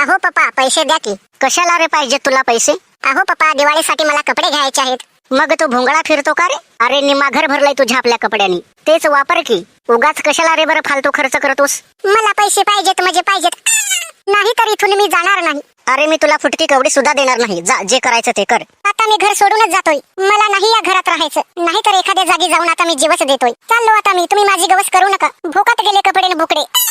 अहो पप्पा पैसे द्या की. कशाला रे पाहिजे तुला पैसे? अहो पप्पा दिवाळीसाठी मला कपडे घ्यायचे आहेत. मग तो भोंगळा फिरतो का रे? अरे निम्मा घर भरलाय तुझ्या आपल्या कपड्यांनी. तेच वापर की. उगाच कशाला रे बरं फालतू खर्च करतोस? मला पैसे पाहिजेत म्हणजे पाहिजेत. नाही तर इथून मी जाणार नाही. अरे मी तुला फुटकी कवडी सुद्धा देणार नाही. जा जे करायचं ते कर. आता मी घर सोडूनच जातोय. मला नाही या घरात राहायचं. नाही तर एखाद्या जागी जाऊन आता मी जीवच देतोय. चाललो आता मी. तुम्ही माझी गवस करू नका. भोकात गेले कपडे भुकडे.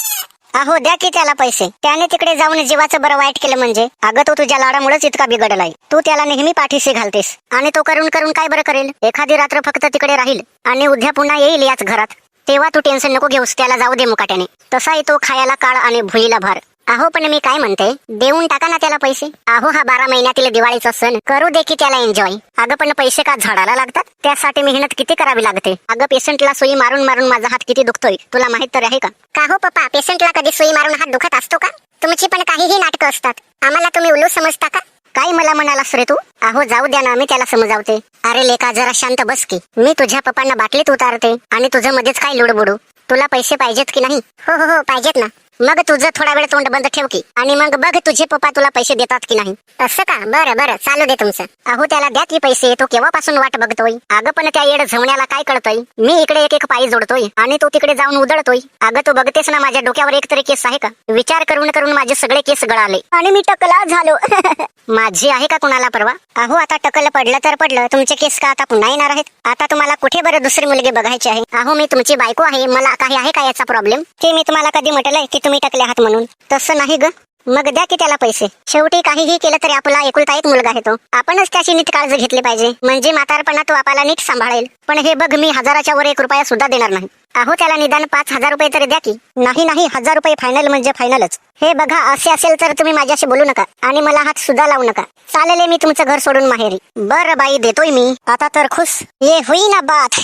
अहो द्या की त्याला पैसे. त्याने तिकडे जाऊन जीवाचं बरं वाईट केलं म्हणजे. अगं तो तुझ्या लाडामुळेच इतका बिघडलाय. तू त्याला नेहमी पाठीशी घालतेस. आणि तो करून करून काय बरं करेल? एखादी रात्र फक्त तिकडे राहील आणि उद्या पुन्हा येईल याच घरात. तेव्हा तू टेन्शन नको घेऊस त्याला जाऊ दे मुकाट्याने. तसाही तो खायला काळ आणि भुईला भार. अहो पण मी काय म्हणते देऊन टाका ना त्याला पैसे. अहो हा बारा महिन्यातील दिवाळीचा सण. करू दे की त्याला एन्जॉय अगं पण पैसे का झाडाला लागतात? त्यासाठी मेहनत किती करावी लागते? अगं पेशंटला सुई मारून मारून माझा हात किती दुखतोय? तुला माहीत तर आहे का? का हो पप्पा? पेशंटला कधी सुई मारून हात दुखत असतो का? तुमची पण काहीही नाटकं असतात. आम्हाला तुम्ही उलू समजता का? काय मला म्हणालास रे तू? अहो जाऊ द्या ना मी त्याला समजावते. अरे लेका जरा शांत बस की. मी तुझ्या पप्पांना बाटलीत उतारते आणि तुझं मध्येच काय लुडबुडू? तुला पैसे पाहिजेत की नाही? हो हो हो पाहिजेत ना. मग तुझं थोडा वेळ तोंड बंद ठेव की. आणि मग बघ तुझे पप्पा तुला पैसे देतात की नाही. असं का? बरं बरं चालू दे तुमचं. अहो त्याला द्या की पैसे तो केव्हापासून वाट बघतोय? अगं पण त्या येड झवण्याला काय कळतोय? मी इकडे एक एक पायी जोडतोय आणि तो तिकडे जाऊन उधळतोय. अगं तू बघतेस ना माझ्या डोक्यावर एक तरी केस आहे का? विचार करून करून माझे सगळे केस गळाले. आणि मी टकला झालो. माझी आहे का कुणाला परवा? अहो आता टकल पडलं तर पडलं. तुमचे केस का आता पुन्हा येणार आहेत? आता तुम्हाला कुठे बरं दुसरी मुलगी बघायची आहे? अहो मी तुमची बायको आहे. मला काही आहे का याचा प्रॉब्लेम ते मी तुम्हाला कधी म्हटलंय की तुम्ही टाकले आहात म्हणून. तसं नाही ग. मग द्या की त्याला पैसे. शेवटी काहीही केलं तरी आपला एकुलता एक मुलगा आहे तो. आपणच त्याची नीट काळजी घेतली पाहिजे. म्हणजे म्हातारपणा तो आपल्याला नीट सांभाळेल. पण हे बघ मी हजाराच्या वर एक रुपया सुद्धा देणार नाही. अहो त्याला निदान पाच हजार रुपये तरी द्या की. नाही नाही हजार रुपये फायनल म्हणजे फायनलच हे बघा असे असेल तर तुम्ही माझ्याशी बोलू नका आणि मला हात सुद्धा लावू नका. चालेल मी तुमचं घर सोडून माहेरी. बरं बाई देतोय मी. आता तर खुश. ये होईना बात.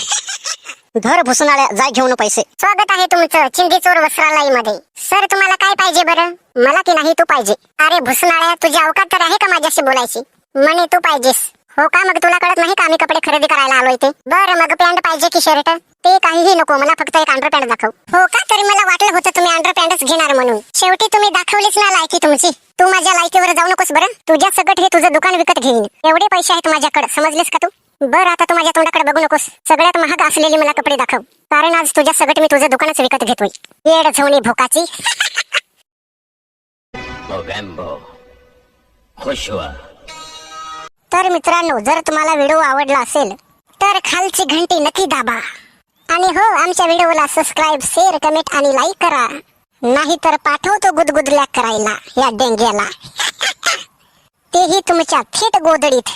धर भुसणाऱ्या जाय घेऊन पैसे. स्वागत आहे तुमचं चिंदीचोर वस्त्रालयमध्ये सर तुम्हाला काय पाहिजे बरं? मला की नाही तू पाहिजे. अरे भुसनाळ्या तुझी अवकात तर आहे का माझ्याशी बोलायची? म्हणे तू पाहिजेस. हो का मग तुला कळत नाही का आम्ही कपडे खरेदी करायला आलोय ते? बरं मग पॅन्ट पाहिजे की शर्ट? ते काहीही नको मला फक्त एक अंडर पॅन्ट दाखव. हो का? तरी मला वाटलं होतं तुम्ही अंडर पॅन्टच घेणार म्हणून. शेवटी तुम्ही दाखवलीच ना लायकी तुमची. तू माझ्या लायकीवर जाऊ नकोस बरं. तुझ्या सगट हे तुझं दुकान विकत घेईन. एवढे पैसे आहेत माझ्याकडे. समजलेस का तू? बरं आता तू माझ्या तोंडाकडे बघू नकोस. सगळ्यात महाग असलेली मला कपडे दाखव. कारण आज तुझ्या सगट मी तुझं दुकानच विकत घेतोय. येड झवणी भोकाची. मोगॅम्बो खुश हुआ तर मित्रांनो जर तुम्हाला व्हिडिओ आवडला असेल तर खालची घंटी नक्की दाबा. आणि हो आमच्या व्हिडिओला सबस्क्राईब शेअर कमेंट आणि लाईक करा. नाही तर पाठवतो गुदगुदल्या करायला या डेंग्याला. तेही तुमच्या थेट गोदडीत